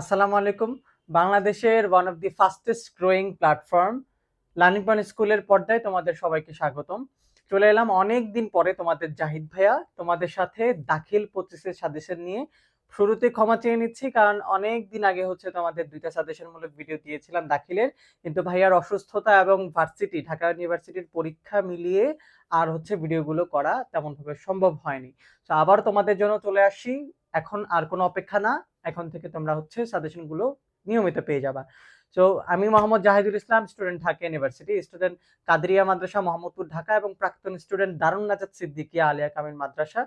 আসসালামু আলাইকুম। বাংলাদেশের one of the fastest growing platform learning point স্কুলের পর্দায় তোমাদের সবাইকে স্বাগতম। চলে এলাম অনেক দিন পরে তোমাদের জাহিদ ভাইয়া, তোমাদের সাথে দাখিল পঁচিশের সাজেশন নিয়ে। শুরুতে ক্ষমা চেয়ে নিচ্ছি, কারণ অনেক দিন আগে হচ্ছে তোমাদের দুইটা সাজেশন মূলক ভিডিও দিয়েছিলাম দাখিলের। কিন্তু ভাইয়ার অসুস্থতা এবং ভার্সিটি ঢাকা ইউনিভার্সিটির পরীক্ষা মিলিয়ে আর হচ্ছে ভিডিওগুলো করা তেমনভাবে সম্ভব হয়নি। তো আবার তোমাদের জন্য চলে আসি। এখন আর কোনো অপেক্ষা না। এখন থেকে তোমরা হচ্ছে সাজেশনগুলো নিয়মিত পেয়ে যাবা। তো আমি Mohammad Jahidul Islam student Dhaka university student Qadria Madrasa, Mohammadpur Dhaka এবং প্রাক্তন স্টুডেন্ট দারুণ নাজাদ সিদ্দিকিয়া আলিয়া কামিল মাদ্রাসা।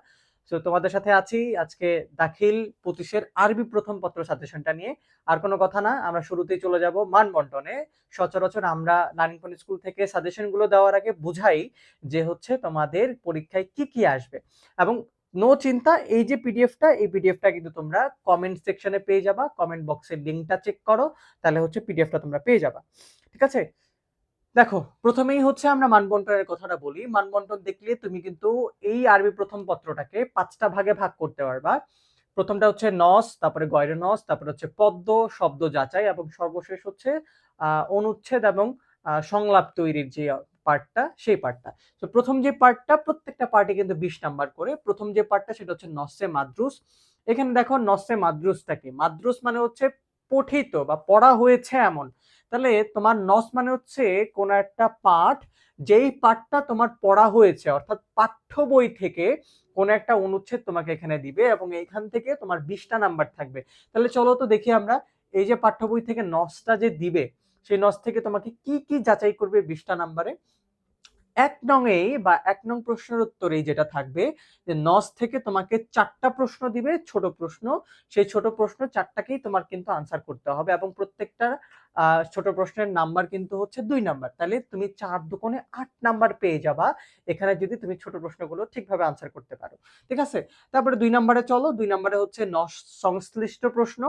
তো তোমাদের সাথে আছি আজকে দাখিল পঁচিশের আরবি প্রথম পত্র সাজেশনটা নিয়ে। আর কোনো কথা না, আমরা শুরুতেই চলে যাব মান বন্টনে সচরাচর আমরা নারায়ণপল্লী স্কুল থেকে সাজেশনগুলো দেওয়ার আগে বুঝাই যে হচ্ছে তোমাদের পরীক্ষায় কি কি আসবে। এবং নো চিন্তা, এই যে পিডিএফটা এই পিডিএফটা কিন্তু তোমরা কমেন্ট সেকশনে পেয়ে যাবা। কমেন্ট বক্সের লিঙ্কটা চেক করো, তাহলে হচ্ছে পিডিএফটা তোমরা পেয়ে যাবা। ঠিক আছে? দেখো, প্রথমেই হচ্ছে আমরা মানবন্টনের কথাটা বলি। মানবন্টন দেখলে তুমি কিন্তু এই আরবি প্রথম পত্রটাকে পাঁচটা ভাগে ভাগ করতে পারবা। প্রথমটা হচ্ছে নস, তারপরে গয়রে নস তারপরে হচ্ছে পদ্ম, শব্দ যাচাই এবং সর্বশেষ হচ্ছে অনুচ্ছেদ এবং সংলাপ তৈরির যে পার্টটা সেই পার্টটা তো প্রথম যে পার্টটা প্রত্যেকটা পার্টে কিন্তু বিশ নাম্বার করে। প্রথম যে পার্টটা সেটা হচ্ছে নসে মাদ্রুস। এখানে দেখো নসে মাদ্রুসটা কি? মাদ্রুস মানে হচ্ছে পঠিত বা পড়া হয়েছে এমন। তাহলে তোমার নস মানে হচ্ছে কোন একটা পাঠ যেই পাঠটা তোমার পড়া হয়েছে, অর্থাৎ পাঠ্য বই থেকে কোন একটা অনুচ্ছেদ তোমাকে এখানে দিবে এবং এখান থেকে তোমার বিশটা নাম্বার থাকবে। তাহলে চলো তো দেখি আমরা এই যে পাঠ্য বই থেকে নসটা যে দিবে, সেই নস থেকে তোমাকে কি কি যাচাই করবে বিশটা নাম্বারে এক নংয়েই বা এক নং প্রশ্নের উত্তরেই যেটা থাকবে যে নস থেকে তোমাকে চারটা প্রশ্ন দিবে, ছোট প্রশ্ন। সেই ছোট প্রশ্ন চারটাকেই তোমার কিন্তু আনসার করতে হবে এবং প্রত্যেকটা ছোট প্রশ্নের নাম্বার কিন্তু হচ্ছে দুই নাম্বার তাহলে তুমি চার দুকোণে আট নাম্বার পেয়ে যাবা। এখানে যদি তুমি ছোট প্রশ্নগুলো ঠিকভাবে আনসার করতে পারো। ঠিক আছে? তারপরে দুই নাম্বারে চলো। দুই নাম্বারে হচ্ছে নস সংশ্লিষ্ট প্রশ্ন।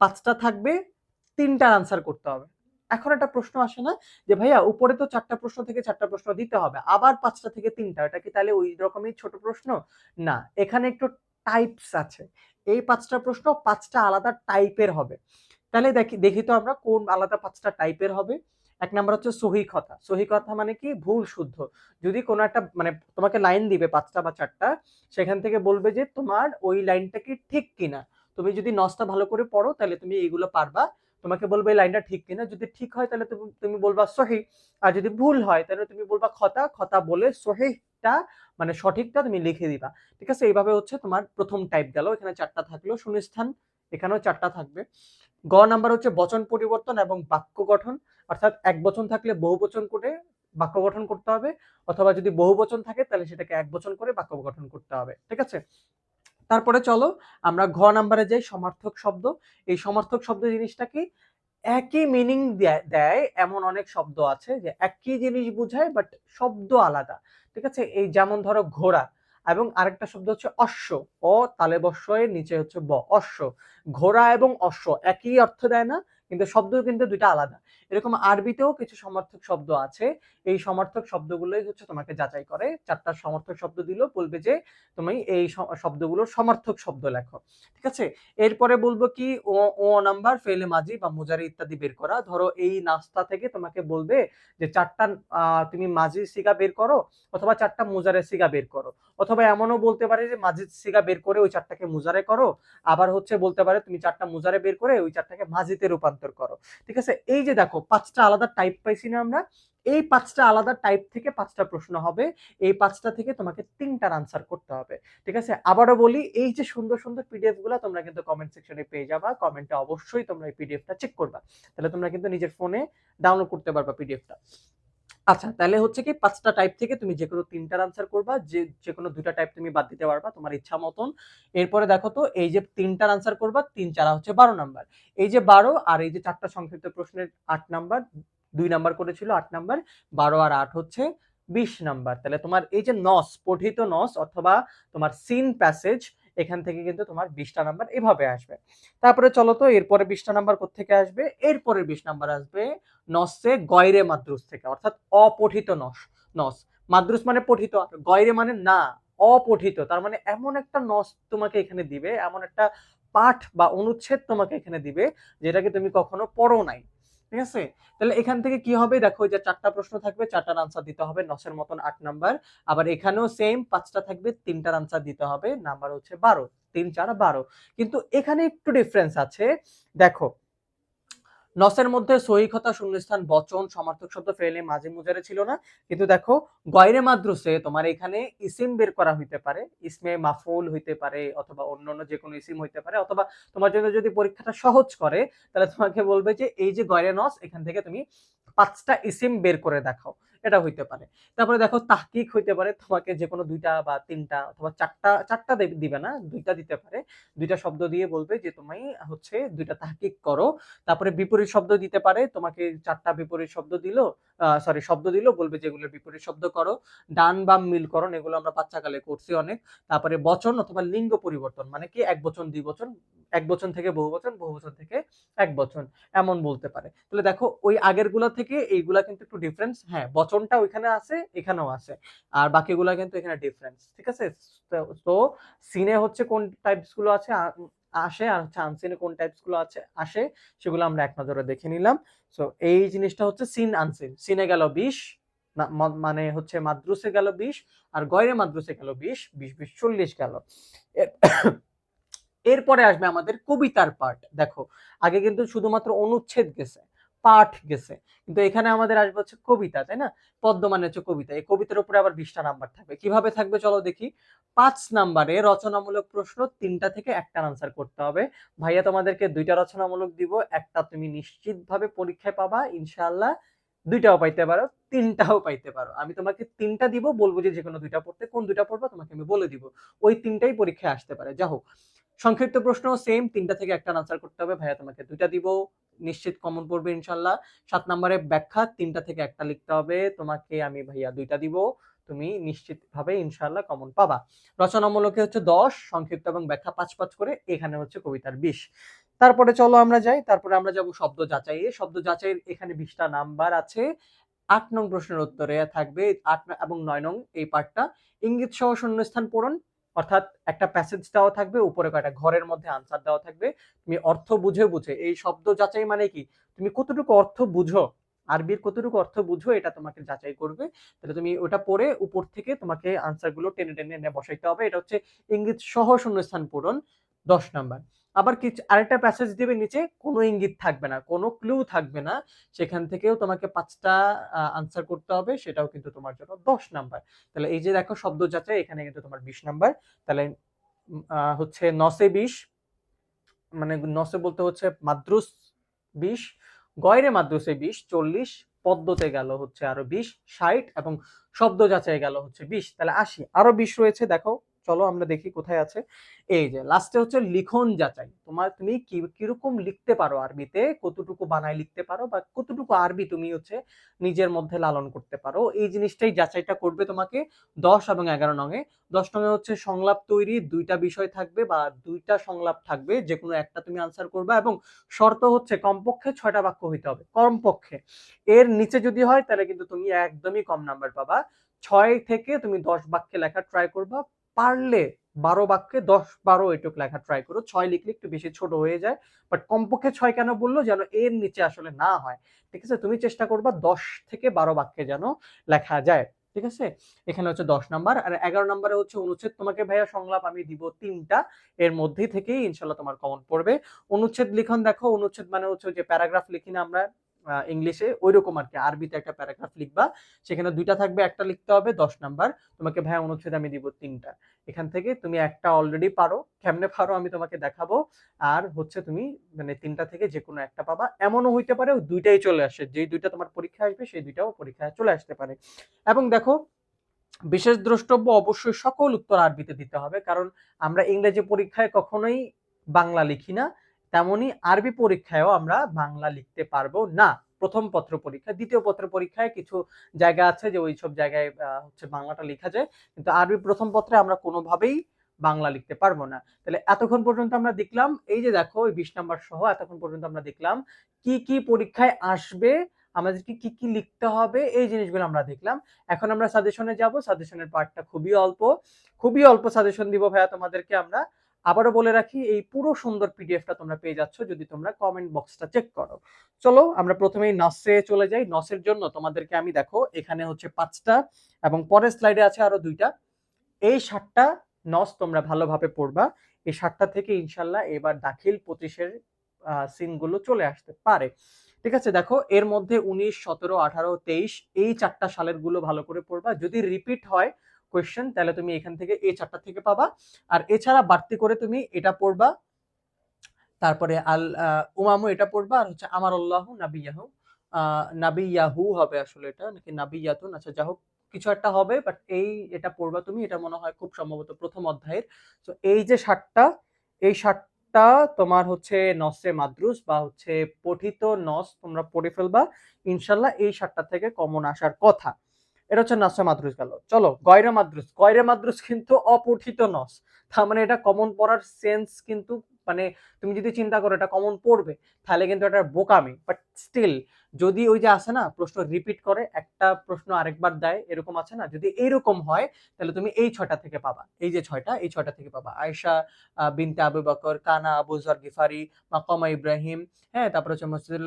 পাঁচটা থাকবে তিনটার আনসার করতে হবে। এখন একটা প্রশ্ন আসে না যে, ভাইয়া, উপরে তো চারটা প্রশ্ন থেকে চারটা প্রশ্ন দিতে হবে, আবার পাঁচটা থেকে তিনটা, এটা কি তাহলে ওই রকমই ছোট প্রশ্ন? না, এখানে একটু টাইপস আছে। এই পাঁচটা প্রশ্ন পাঁচটা আলাদা টাইপের হবে। তাহলে দেখি দেখি তো আমরা কোন আলাদা পাঁচটা টাইপের হবে। এক নাম্বার হচ্ছে সহি কথা। সহি কথা মানে কি? ভুল শুদ্ধ। যদি কোনো একটা মানে তোমাকে লাইন দিবে পাঁচটা বা চারটা, সেখান থেকে বলবে যে, তোমার ওই লাইনটা কি ঠিক কিনা? তুমি যদি নসটা ভালো করে পড়ো, তাহলে তুমি এইগুলো পারবা। তোমাকে বলবে এই লাইনটা ঠিক কিনা? যদি ঠিক হয়, তাহলে তুমি তুমি বলবা সহি। আর যদি ভুল হয়, তাহলে তুমি বলবা খতা। খতা বলে সহিটা মানে সঠিকটা তুমি লিখে দিবা। ঠিক আছে? এইভাবে হচ্ছে তোমার প্রথম টাইপ গেল। এখানে চারটা থাকল। শূন্যস্থান, এখানেও চারটা থাকবে। গ নাম্বার হচ্ছে বচন পরিবর্তন এবং বাক্য গঠন। অর্থাৎ এক বচন থাকলে বহু বচন করে বাক্য গঠন করতে হবে। অথবা যদি বহু বচন থাকে, তাহলে সেটাকে এক বচন করে বাক্য গঠন করতে হবে। ঠিক আছে? তারপরে চলো আমরা ঘ নাম্বারে যাই, সমার্থক শব্দ। এই সমার্থক শব্দ জিনিসটাকে একই মিনিং দেয় এমন অনেক শব্দ আছে যে একই জিনিস বোঝায় বাট শব্দ আলাদা। ঠিক আছে? এই যেমন ধরো ঘোড়া এবং আরেকটা শব্দ হচ্ছে অশ্ব। অ তালে বস্যের নিচে হচ্ছে ব। অশ্ব। ঘোড়া এবং অশ্ব একই অর্থ দেয় না। কিন্তু শব্দ কিন্তু দুইটা আলাদা। এরকম আরবিতেও কিছু সমর্থক শব্দ আছে। এই সমর্থক শব্দগুলোই হচ্ছে তোমাকে যাচাই করে। চারটা সমর্থক শব্দ দিল, বলবে যে তুমি এই শব্দগুলোর সমর্থক শব্দ লেখো। ঠিক আছে? এরপরে বলব কি, ও ও নাম্বার ফেলে মাঝি বা মুজারি ইত্যাদি বের করা। ধরো এই নাস্তা থেকে তোমাকে বলবে যে চারটা তুমি মাঝি সিগা বের করো অথবা চারটা মুজারে সিগা বের করো। অথবা এমনও বলতে পারে যে মাঝি সিগা বের করে ওই চারটাকে মুজারে করো। আবার হচ্ছে বলতে পারে তুমি চারটা মুজারে বের করে ওই চারটাকে মাঝিতে রূপান্তর করো। ঠিক আছে? এই যে দেখো, পাঁচটা আলাদা টাইপ পাইছি না আমরা। এই পাঁচটা আলাদা টাইপ থেকে পাঁচটা প্রশ্ন হবে। এই পাঁচটা থেকে তোমাকে তিনটার আনসার করতে হবে। ঠিক আছে? আবারও বলি, এই যে সুন্দর সুন্দর পিডিএফগুলো তোমরা কিন্তু কমেন্ট সেকশনে পেয়ে যাবা। কমেন্টে অবশ্যই তোমরা এই পিডিএফটা চেক করবা। তাহলে তোমরা কিন্তু নিজের ফোনে ডাউনলোড করতে পারবা পিডিএফটা আচ্ছা তাহলে হচ্ছে কি পাঁচটা টাইপ থেকে তুমি যে কোনো তিনটার আনসার করবা, যে যে কোনো দুটা টাইপ তুমি বাদ দিতে পারবা তোমার ইচ্ছা মতন। এরপরে দেখো তো এই যে তিনটার আনসার করবা, তিন চারা হচ্ছে বারো নাম্বার এই যে বারো আর এই যে চারটা সংক্ষিপ্ত প্রশ্নের আট নাম্বার দুই নাম্বার করেছিল আট নাম্বার বারো আর আট হচ্ছে বিশ নাম্বার তাহলে তোমার এই যে নস পঠিত নস অথবা তোমার সিন প্যাসেজ এখান থেকে কিন্তু তোমার বিশটা নাম্বার এভাবে আসবে। তারপরে চলো তো, এরপরে বিশটা নাম্বার থেকে আসবে? এরপরে বিশ নাম্বার আসবে নসে গয়রে মাদ্রুস থেকে, অর্থাৎ অপঠিত নস নস। মাদ্রুস মানে পঠিত গয়রে মানে না, অপঠিত। তার মানে এমন একটা নস তোমাকে এখানে দিবে, এমন একটা পাঠ বা অনুচ্ছেদ তোমাকে এখানে দিবে, যেটাকে তুমি কখনো পড়ো নাই। ঠিক আছে? তাহলে এখান থেকে কি হবে? দেখো যে চারটা প্রশ্ন থাকবে, চারটার আনসার দিতে হবে নশের মতন আট নাম্বার আবার এখানেও সেম পাঁচটা থাকবে, তিনটার আনসার দিতে হবে নাম্বার হচ্ছে বারো, তিন, চার, বারো। কিন্তু এখানে একটু ডিফারেন্স আছে। দেখো নসের মধ্যে সহিকতা শূন্যস্থান বচন সমার্থক শব্দ ফেলে মাঝে মুজারে ছিল না। কিন্তু দেখো, গয়রে মাদ্রুসে তোমার এখানে ইসিম বের করা হইতে পারে, ইসমে মাফুল হইতে পারে অথবা অন্য অন্য যে কোনো ইসিম হইতে পারে, অথবা তোমার জন্য যদি পরীক্ষাটা সহজ করে, তাহলে তোমাকে বলবে যে এই যে গয়রে নস, এখান থেকে তুমি পাঁচটা ইসিম বের করে দেখাও। এটা হইতে পারে। তারপরে দেখো তাহকিক হইতে পারে, তোমাকে যে কোনো দুইটা বা তিনটা অথবা চারটা চারটা দিবে না, দুইটা দিতে পারে। দুইটা শব্দ দিয়ে বলবে যে তুমি হচ্ছে দুইটা তাহকিক করো। তারপরে বিপরীত শব্দ দিতে পারে, তোমাকে চারটা বিপরীত শব্দ দিল সরি শব্দ দিল, বলবে যেগুলো বিপরীত শব্দ করো। ডান বাম মিলকরণ এগুলো আমরা বাচ্চাকালে করছি অনেক। তারপরে বচন অথবা লিঙ্গ পরিবর্তন মানে কি এক বচন, দুই বচন, এক বচন থেকে বহু বচন বহু বচন থেকে এক বচন, এমন বলতে পারে। তাহলে দেখো ওই আগেরগুলা থেকে এইগুলা কিন্তু একটু ডিফারেন্স হ্যাঁ বচনটা ওইখানে আছে, এখানেও আছে। আর বাকিগুলা কিন্তু এখানে ডিফারেন্স ঠিক আছে? তো সিনে হচ্ছে কোন টাইপসগুলো আছে আসে, আর হচ্ছে আনসিনে কোন টাইপসগুলো আছে, আসে, সেগুলো আমরা এক নজরে দেখে নিলাম। সো এই জিনিসটা হচ্ছে সিন আনসিন সিনে গেল বিশ মানে হচ্ছে মাদ্রুসে গেল বিশ আর গয়রে মাদ্রুসে গেল বিশ বিশ বিশ চল্লিশ গেল। এর- এরপরে আসবে আমাদের কবিতার পার্ট দেখো। আগে কিন্তু শুধুমাত্র অনুচ্ছেদ গেছে। পাঠ গেছে। কিন্তু এখানে আমাদের আসবে হচ্ছে কবিতা, তাই না? পদ্ম মানে হচ্ছে কবিতা। এই কবিতার উপরে আবার বিশটা নাম্বার থাকবে। কীভাবে থাকবে চলো দেখি। পাঁচ নাম্বারে রচনামূলক প্রশ্ন তিনটা থেকে একটা আনসার করতে হবে। ভাইয়া, তোমাদেরকে দুইটা রচনামূলক দিব। একটা তুমি নিশ্চিতভাবে পরীক্ষায় পাবা, ইনশাআল্লাহ। দুইটাও পাইতে পারো, তিনটাও পাইতে পারো। আমি তোমাকে তিনটা দিব, বলব যে যেকোনো দুইটা পড়তে, কোন দুইটা পড়বা তোমাকে আমি বলে দিব। ওই তিনটাই পরীক্ষায় আসতে পারে। যা হোক সংক্ষিপ্ত প্রশ্ন সেম তিনটা থেকে একটা আনসার করতে হবে। ভাইয়া, তোমাকে দুইটা দিব। নিশ্চিত কমন পড়বে ইনশাল্লাহ সাত নম্বরে ব্যাখ্যা, তিনটা থেকে একটা লিখতে হবে। তোমাকে আমি ভাইয়া দুইটা দিব। তুমি নিশ্চিত ভাবে ইনশাল্লাহ কমন পাবা। রচনামূলকে হচ্ছে দশ, সংক্ষিপ্ত এবং ব্যাখ্যা পাঁচ পাঁচ করে। এখানে হচ্ছে কবিতার বিশ। তারপরে চলো আমরা যাই। তারপরে আমরা যাব শব্দ যাচাই শব্দ যাচাইয়ের এখানে বিশটা নাম্বার আছে। আট নং প্রশ্নের উত্তরে থাকবে। আট এবং নয় নং এই পার্টটা ইঙ্গিত সহ শূন্যস্থান পূরণ। অর্থাৎ একটা প্যাসেজ দেওয়া থাকবে, উপরে কয়টা ঘরের মধ্যে আনসার দেওয়া থাকবে। তুমি অর্থ বুঝে বুঝে, এই শব্দ যাচাই মানে কি? তুমি কতটুকু অর্থ বুঝো, আরবির কতটুকু অর্থ বুঝো, এটা তোমাকে যাচাই করবে। তাহলে তুমি ওটা পড়ে উপর থেকে তোমাকে আনসারগুলো টেনে টেনে এনে বসাইতে হবে। এটা হচ্ছে ইঙ্গিত সহ শূন্যস্থান পূরণ, দশ নাম্বার। আবার কিছু, আরেকটা প্যাসেজ দিবে নিচে, কোনো ইঙ্গিত থাকবে না, কোনো ক্লু থাকবে না। সেখান থেকেও তোমাকে পাঁচটা আনসার করতে হবে, সেটাও কিন্তু তোমার জন্য দশ নাম্বার তাহলে এই যে দেখো শব্দ যাচাই, এখানে কিন্তু তোমার বিশ নাম্বার তাহলে হচ্ছে নসে বিশ মানে নসে বলতে হচ্ছে মাদ্রুস বিশ, গয়রে মাদ্রুসে বিশ, চল্লিশ, পদ্মতে গেল হচ্ছে আরও বিশ, ষাট, এবং শব্দ যাচাই গেল হচ্ছে বিশ। তাহলে আশি, আরও বিশ রয়েছে, দেখো। চলো আমরা দেখি কোথায় আছে। এই যে লাস্টে হচ্ছে লিখন যাচাই। তোমার তুমি কি, কীরকম লিখতে পারো আরবিতে কতটুকু বানায় লিখতে পারো? বা কতটুকু আরবি তুমি হচ্ছে নিজের মধ্যে লালন করতে পারো? এই জিনিসটাই যাচাইটা করবে তোমাকে দশ এবং এগারো নঙে। দশ নঙে হচ্ছে সংলাপ তৈরি, দুইটা বিষয় থাকবে বা দুইটা সংলাপ থাকবে যে কোনো একটা তুমি আনসার করবে এবং শর্ত হচ্ছে কমপক্ষে ছয়টা বাক্য হইতে হবে। কমপক্ষে। এর নিচে যদি হয়, তাহলে কিন্তু তুমি একদমই কম নাম্বার পাবা। ছয় থেকে তুমি দশ বাক্যে লেখা ট্রাই করবা। পারলে বারো বাক্যে দশ বারো এটুক লেখা ট্রাই করো। ছয় লিখলে একটু বেশি ছোট হয়ে যায় বাট কমপক্ষে ছয় কেন বলল? যেন এর নিচে আসলে না হয়। ঠিক আছে? তুমি চেষ্টা করবা দশ থেকে বারো বাক্যে যেন লেখা যায়। ঠিক আছে? এখানে হচ্ছে দশ নাম্বার আর এগারো নাম্বারে হচ্ছে অনুচ্ছেদ। তোমাকে ভাইয়া সংলাপ আমি দিব তিনটা। এর মধ্যে থেকেই ইনশাল্লাহ তোমার কমন পড়বে। অনুচ্ছেদ লিখন দেখো। অনুচ্ছেদ মানে হচ্ছে যে প্যারাগ্রাফ লিখি না আমরা। ইংলিশে ওই রকম আর কি, আরবিতে একটা প্যারাগ্রাফ লিখবা, সেখানে দুইটা থাকবে, একটা লিখতে হবে দশ নাম্বার। তোমাকে ভাইয়া অনুচ্ছেদ আমি দিব তিনটা। এখান থেকে তুমি একটা অলরেডি পারো, কেমনে পারো আমি তোমাকে দেখাবো। আর হচ্ছে তুমি মানে তিনটা থেকে যে কোনো একটা পাবা। এমনও হইতে পারে দুইটাই চলে আসে, যেই দুইটা তোমার পরীক্ষা আসবে, সেই দুইটাও পরীক্ষায় চলে আসতে পারে। এবং দেখো, বিশেষ দ্রষ্টব্য অবশ্যই সকল উত্তর আরবিতে দিতে হবে, কারণ আমরা ইংরেজি পরীক্ষায় কখনোই বাংলা লিখি না। তেমনি আরবি পরীক্ষায়ও আমরা বাংলা লিখতে পারব। না, প্রথম পত্র পরীক্ষা, দ্বিতীয় পত্র পরীক্ষায় কিছু জায়গা আছে যে ওইসব জায়গায় হচ্ছে বাংলাটা লেখা যায়। কিন্তু আরবি প্রথম পত্রে আমরা কোনোভাবেই বাংলা লিখতে পারব না। তাহলে এতক্ষণ পর্যন্ত আমরা দেখলাম, এই যে দেখো এই বিশ নাম্বার সহ এতক্ষণ পর্যন্ত আমরা দেখলাম, কি কি পরীক্ষায় আসবে, আমাদেরকে কি কি লিখতে হবে, এই জিনিসগুলো আমরা দেখলাম। এখন আমরা সাজেশনে যাব। সাজেশনের পার্টটা খুবই অল্প। খুবই অল্প সাজেশন দিব ভাইয়া তোমাদেরকে আমরা। আবারও বলে রাখি, এই পুরো সুন্দর পিডিএফটা তোমরা পেয়ে যাচ্ছ যদি তোমরা কমেন্ট বক্সটা চেক করো। চলো, আমরা প্রথমেই নসে চলে যাই। নসের জন্য তোমাদেরকে আমি দেখো, এখানে হচ্ছে পাঁচটা এবং পরের স্লাইডে আছে আরও দুইটা। এই সাতটা নস তোমরা ভালোভাবে পড়বা। এই সাতটা থেকে ইনশাল্লাহ এবার দাখিল পঁচিশের সিনগুলো চলে আসতে পারে। ঠিক আছে, দেখো, এর মধ্যে উনিশ, সতেরো, আঠারো, তেইশ, এই চারটা সালেরগুলো ভালো করে পড়বা। যদি রিপিট হয় কোয়েশ্চেন তাহলে তুমি এখান থেকে এই চারটা থেকে পাবা। আর এছাড়া বাড়তি করে তুমি এটা পড়বা। তারপরে আল উমামু এটা পড়বা আর হচ্ছে আমার আল্লাহ নাবিয়াহু নাবিয়াহু হবে আসলে এটা, নাকি নাবি নাবিয়াতুন। আচ্ছা যা হোক কিছু একটা হবে বাট এই এটা পড়বা তুমি, এটা মনে হয় খুব সম্ভবত প্রথম অধ্যায়ের। তো এই যে ষাটটা এই ষাটটা তোমার হচ্ছে নসে মাদ্রুস বা হচ্ছে পঠিত নস তোমরা পড়ে ফেলবা। ইনশাল্লাহ এই ষাটটা থেকে কমন আসার কথা। এটা হচ্ছে নাসা মাদ্রুস গেল। চলো, গয়রা মাদ্রুস গয়রা মাদ্রুস কিন্তু অপঠিত নস। তার মানে এটা কমন পড়ার সেন্স কিন্তু মানে তুমি যদি চিন্তা করো এটা কমন পড়বে তাহলে কিন্তু এটা বোকামি। বাট স্টিল যদি ওই যে আছে না প্রশ্ন রিপিট করে একটা প্রশ্ন আরেকবার দেয় এরকম আছে না? যদি এইরকম হয় তাহলে তুমি এই ছয়টা থেকে পাবা। এই যে ছয়টা এই ছয়টা থেকে পাবা। আহ, বিনতে আবু বকর কানা আবু জর গিফারি মাকামা ইব্রাহিম হ্যাঁ তারপর হচ্ছে মসজিদুল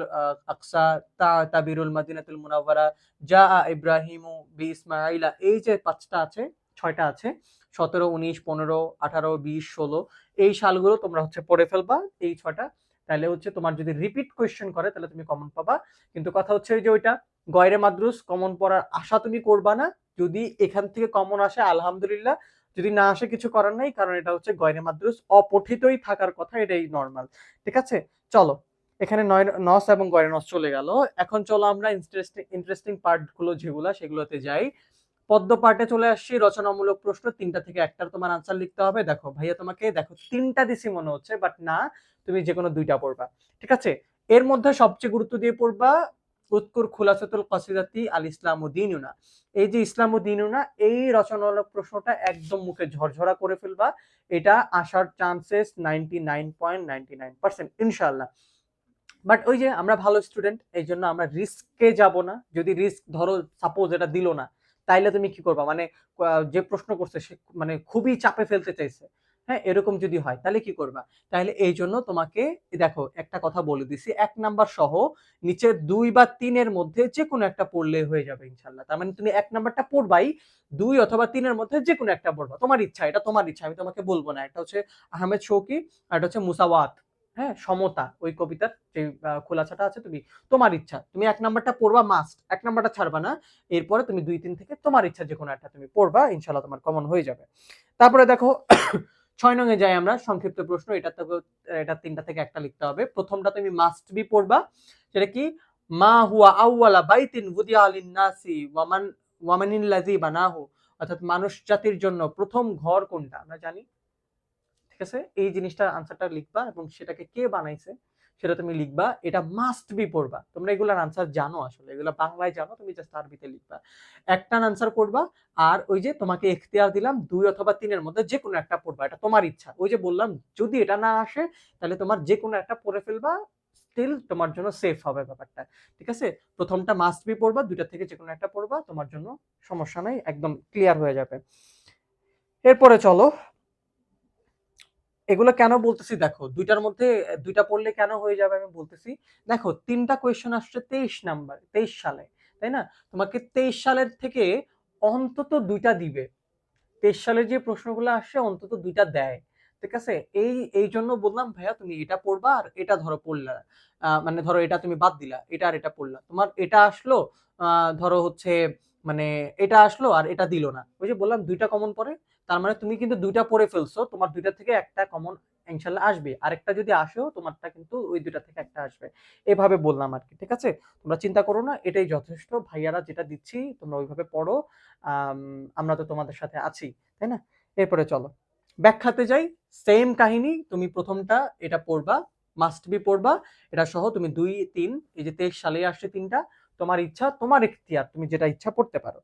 আকসা তা তাবিরুল মাদিনাতুল মুনাওয়ারা জা ইব্রাহিমু বি ইসমাইলা এই যে পাঁচটা আছে ছয়টা আছে সতেরো, উনিশ, পনেরো, আঠারো, বিশ, ষোলো, এই সালগুলো তোমরা হচ্ছে পড়ে ফেলবা, এই ছটা তাহলে হচ্ছে তোমার যদি রিপিট কোয়েশ্চেন করে তাহলে তুমি কমন পাবা। কিন্তু কথা হচ্ছে যে ওইটা, গয়রে মাদ্রুস কমন পড়ার আশা তুমি করবা না। যদি এখান থেকে কমন আসে, আলহামদুলিল্লাহ। যদি না আসে, কিছু করার নাই, কারণ এটা হচ্ছে গয়রে মাদ্রুস, অপঠিতই থাকার কথা, এটাই নর্মাল ঠিক আছে? চলো, এখানে নয়, নস এবং গয়রে নস চলে গেল। এখন চলো আমরা ইন্টারেস্টিং ইন্টারেস্টিং পার্টগুলো যেগুলো, সেগুলোতে যাই। পদ্ম পার্টে চলে আসছি, রচনামূলক প্রশ্ন, তিনটা থেকে একটার তোমার আনসার লিখতে হবে। দেখো ভাইয়া তোমাকে, দেখো তিনটা দিছি মনে হচ্ছে বাট না, তুমি যে কোনো দুইটা পড়বা, ঠিক আছে? এর মধ্যে সবচেয়ে গুরুত্ব দিয়ে পড়বা, উৎকুর খুলাসাতুল কসিদাতি আল ইসলাম দিনুনা এই যে ইসলাম দিনুনা এই রচনামূলক প্রশ্নটা একদম মুখে ঝরঝরা করে ফেলবা, এটা আসার chances ninety nine point ninety nine percent ইনশাল্লাহ বাট ওই যে আমরা ভালো স্টুডেন্ট এই জন্য আমরা রিস্কে যাব না। যদি রিস্ক ধরো সাপোজ এটা দিল না তাইলে তুমি কি করবা? মানে যে প্রশ্ন করছে সে মানে খুবই চাপে ফেলতে চাইছে। হ্যাঁ এরকম যদি হয় তাহলে কি করবা? তাহলে এই জন্য তোমাকে দেখো, একটা কথা বলে দিছি, এক নাম্বার সহ নিচে দুই বা তিনের মধ্যে যে কোনো একটা পড়লে হয়ে যাবে ইনশাল্লাহ। তার মানে তুমি এক নাম্বারটা পড়বাই, দুই অথবা তিনের মধ্যে যে কোনো একটা পড়বা। তোমার ইচ্ছা, এটা তোমার ইচ্ছা, আমি তোমাকে বলব না। একটা হচ্ছে আহমেদ শৌকি আর একটা হচ্ছে মুসাওয়াত। হ্যাঁ সমতা, ওই কবিতার যে খোলাছাটা আছে, তুমি, তোমার ইচ্ছা, তুমি এক নাম্বারটা পড়বা মাস্ট এক নাম্বারটা ছাড়বা না, এরপরে তুমি দুই, তিন থেকে তোমার ইচ্ছা যে কোনো একটা তুমি পড়বা ইনশাল্লাহ তোমার কমন হয়ে যাবে। তারপরে দেখো, ছয় নঙে যাই আমরা, সংক্ষিপ্ত প্রশ্ন, এটা থেকে এটা তিনটা থেকে একটা লিখতে হবে। প্রথমটা তুমি মাস্ট বি পড়বা, সেটা কি? মা হুয়া আউয়ালা বাইতিন বুদিয়া আলিন নাসি ওয়ামান, ওয়ামানিন লাজি বানাহু, অর্থাৎ মানুষ জাতির জন্য প্রথম ঘর কোনটা? আমরা জানি ঠিক আছে এই জিনিসটার আনসারটা লিখবা এবং সেটাকে কে বানাইছে সেটা তুমি লিখবা, এটা মাস্ট বি পড়বা। তোমরা এগুলার আনসার জানো আসলে, এগুলো বাংলায় জানো, তুমি জাস্ট আরবিতে লিখবা। একটা আনসার করবা, আর ওই যে তোমাকে এখতিয়ার দিলাম, দুই অথবা তিনের মধ্যে যে কোনো একটা পড়বা, এটা তোমার ইচ্ছা। ওই যে বললাম, যদি এটা না আসে, তাহলে তোমার যে কোনো একটা পড়ে ফেলবা স্টিল তোমার জন্য সেফ হবে ব্যাপারটা। ঠিক আছে? প্রথমটা মাস্ট বি পড়বা দুইটা থেকে যে কোনো একটা পড়বা, তোমার জন্য সমস্যা নাই, একদম ক্লিয়ার হয়ে যাবে। এরপরে চলো এগুলো কেন বলতেছি? দেখো, দুইটার মধ্যে, দুইটা পড়লে কেন হয়ে যাবে আমি বলতেছি? দেখো, তিনটা কোয়েশ্চেন আসছে তেইশ নাম্বার তেইশ সালে, তাই না? তোমাকে তেইশ সালের থেকে অন্তত দুইটা দিবে। তেইশ সালের যে প্রশ্নগুলো আসছে, অন্তত দুইটা দেয়। ঠিক আছে? এই এই জন্য বললাম, ভাইয়া, তুমি এটা পড়বা আর এটা ধরো পড়লা। মানে ধরো এটা তুমি বাদ দিলা, এটা আর এটা পড়লা। তোমার এটা আসলো ধরো হচ্ছে মানে এটা আসলো আর এটা দিল না। ওই যে বললাম, দুইটা কমন পড়ে তার মানে তুমি কিন্তু দুইটা পড়ে ফেলছো, তোমার দুইটা থেকে একটা কমন ইনশাল্লাহ আসবে। আরেকটা যদি আসেও, তোমারটা কিন্তু ওই দুইটা থেকে একটা আসবে। এভাবে বললাম আর কি ঠিক আছে? তোমরা চিন্তা করো না, এটাই যথেষ্ট। ভাইয়ারা যেটা দিচ্ছি, তোমরা ওইভাবে পড়ো। আমরা তো তোমাদের সাথে আছি, তাই না? এরপরে চলো। ব্যাখ্যাতে যাই। সেম কাহিনী, তুমি প্রথমটা এটা পড়বা মাস্ট বি পড়বা। এটা সহ তুমি দুই, তিন, এই যে তেইশ সালে আসছে তিনটা। তোমার ইচ্ছা, তোমার এখতিয়ার, তুমি যেটা ইচ্ছা পড়তে পারো।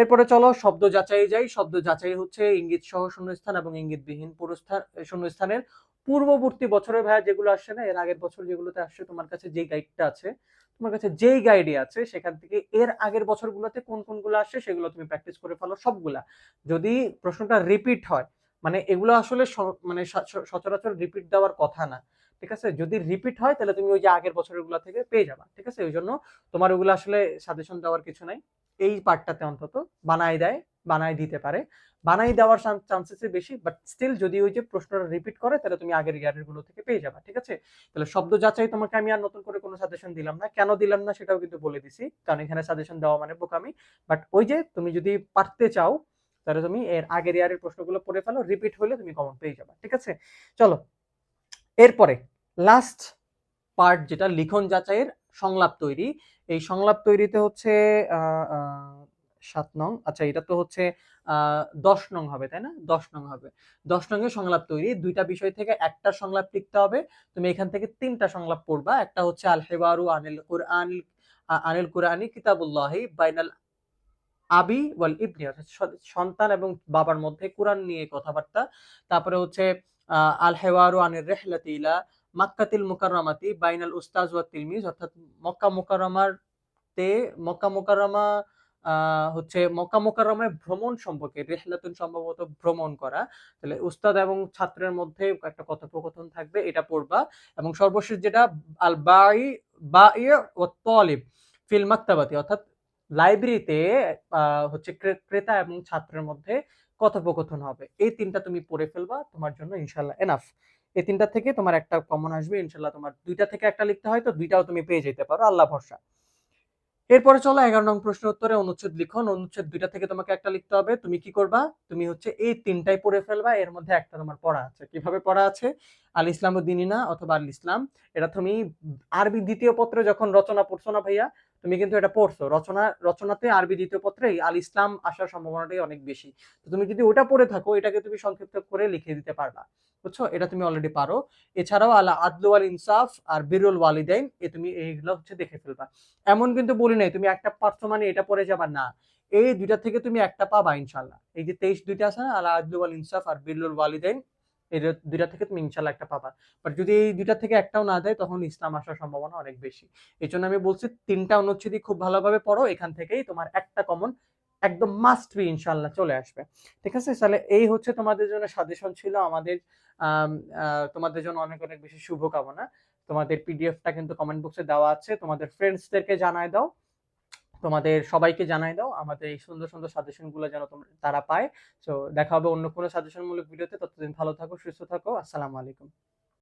এরপরে চলো, শব্দ যাচাই যাই। শব্দ যাচাই হচ্ছে ইঙ্গিত সহ শূন্যস্থান এবং ইঙ্গিতবিহীন পুরস্থান শূন্যস্থানের পূর্ববর্তী বছরের ভাইয়া যেগুলো আসছে না, এর আগের বছর যেগুলোতে আসছে, তোমার কাছে যে গাইডটা আছে, তোমার কাছে যেই গাইডে আছে, সেখান থেকে এর আগের বছরগুলোতে কোন কোনগুলো আসছে, সেগুলো তুমি প্র্যাকটিস করে ফেলো সবগুলা। যদি প্রশ্নটা রিপিট হয় মানে এগুলো আসলে মানে সচরাচর রিপিট দেওয়ার কথা না। ঠিক আছে? যদি রিপিট হয়, তাহলে তুমি ওই যে আগের বছরেরগুলা থেকে পেয়ে যাবা। ঠিক আছে? ওই জন্য তোমার ওগুলো আসলে সাজেশন দেওয়ার কিছু নাই। এই পার্টটাতে অন্তত বানাই দেয় বানাই দিতে পারে। বানাই দেওয়ার চান্সেস বেশি বাট স্টিল যদি ওই যে প্রশ্নটা রিপিট করে, তাহলে তুমি আগের ইয়ারেরগুলো থেকে পেয়ে যাবা। ঠিক আছে? তাহলে শব্দ যাচাই তোমাকে আমি আর নতুন করে কোনো সাজেশন দিলাম না। কেন দিলাম না সেটাও কিন্তু বলে দিছি। কারণ এখানে সাজেশন দেওয়া মানে বোকামি। বাট ওই যে তুমি যদি পারতে চাও তাহলে তুমি এর আগের ইয়ারের প্রশ্নগুলো পড়ে ফেলো রিপিট হলে তুমি কমন পেয়ে যাবা, ঠিক আছে? চলো, এরপরে লাস্ট পার্ট যেটা লিখন যাচাইয়ের সংলাপ তৈরি, এই সংলাপ তৈরিতে হচ্ছে সাত নং আচ্ছা এটা তো হচ্ছে দশ নং হবে, তাই না? দশ নং হবে। দশ নং এর সংলাপ তৈরি, দুইটা বিষয় থেকে একটা সংলাপ লিখতে হবে, তুমি এখান থেকে তিনটা সংলাপ পড়বা, একটা হচ্ছে আল হেবারু আনিল কুরআন আনিল কুরআনি কিতাবুল্লাহি বাইনাল আবি ওয়াল ইবনি, অর্থাৎ সন্তান এবং বাবার মধ্যে কোরআন নিয়ে কথাবার্তা। তারপরে হচ্ছে আল হেওয়ারু আনির রেহলাতি ইলা মাক্কাতিল মুকাররামাতি বাইনাল উস্তাজ ওয়া তিলমিজ অর্থাৎ মক্কা মুকাররমার তে মক্কা মুকাররমা হচ্ছে মক্কা মুকাররমায় ভ্রমণ সম্পর্কে, রেহলাতুন সম্ভবত ভ্রমণ করা। তাহলে উস্তাদ এবং ছাত্রের মধ্যে একটা কথোপকথন থাকবে, এটা পড়বা। এবং সর্বশেষ যেটা আল বাই বাই ও তলিব ফিল মাক্তাবাতি, অর্থাৎ লাইব্রেরিতে হচ্ছে ক্রেতা এবং ছাত্রের মধ্যে কথোপকথন হবে। এই তিনটা তুমি পড়ে ফেলবা, তোমার জন্য ইনশাল্লাহ এনাফ এই তিনটা থেকে তোমার একটা কমন আসবে, ইনশাল্লাহ তোমার দুইটা থেকে একটা লিখতে হয়, তো দুইটাও তুমি পেয়ে যেতে পারো, আল্লাহ ভরসা। এরপরে চলো এগারো নং প্রশ্ন উত্তরে অনুচ্ছেদ লিখন অনুচ্ছেদ দুইটা থেকে তোমাকে একটা লিখতে হবে। তুমি কি করবা? তুমি হচ্ছে এই তিনটাই পড়ে ফেলবা, এর মধ্যে একটা তোমার পড়া আছে। কীভাবে পড়া আছে? আল ইসলাম দিনিনা অথবা আল ইসলাম। এটা তুমি আরবি দ্বিতীয় পত্রে যখন রচনা পড়ছো না ভাইয়া তুমি কিন্তু এটা পড়ছো। রচনা, রচনাতে আরবি দ্বিতীয় পত্রে আল ইসলাম আসার সম্ভাবনাটাই অনেক বেশি। তো তুমি যদি ওটা পড়ে থাকো, এটাকে তুমি সংক্ষিপ্ত করে লিখে দিতে পারবা। বুঝছ? এটা তুমি অলরেডি পারো। এছাড়াও আলা আদলু আল ইনসাফ আর বিরুল ওয়ালিদাইন, এ তুমি এইগুলো হচ্ছে দেখে ফেলবা। এমন কিন্তু বলি নাই, তুমি একটা পারছ মানে এটা পড়ে যাবা? না। এই দুইটা থেকে তুমি একটা পাবা ইনশাল্লাহ এই যে তেইশ দুইটা আছে না, আলা আদলু আল ইনসাফ আর বিরুল ওয়ালিদাইন এই দুইটা থেকে তুমি ইনশাল্লাহ একটা পাবা। বাট যদি এই দুইটা থেকে একটাও না দেয়, তখন ইসলাম আসার সম্ভাবনা অনেক বেশি। এই জন্য আমি বলছি, তিনটা অনুচ্ছেদই খুব ভালোভাবে পড়ো, এখান থেকেই তোমার একটা কমন একদম মাস্ট বি ইনশাল্লাহ চলে আসবে। ঠিক আছে? তাহলে এই হচ্ছে তোমাদের জন্য সাজেশন ছিল, আমাদের তোমাদের জন্য অনেক অনেক বেশি শুভকামনা। তোমাদের পিডিএফটা কিন্তু কমেন্ট বক্সে দেওয়া আছে। তোমাদের ফ্রেন্ডসদেরকে জানায় দাও। তোমাদের সবাইকে জানাই দাও। আমাদের এই সুন্দর সুন্দর সাজেশনগুলো যেন তারা পায়। তো দেখা হবে অন্য কোনো সাজেশনমূলক ভিডিওতে ততদিন ভালো থাকো, সুস্থ থাকো। আসসালামু আলাইকুম।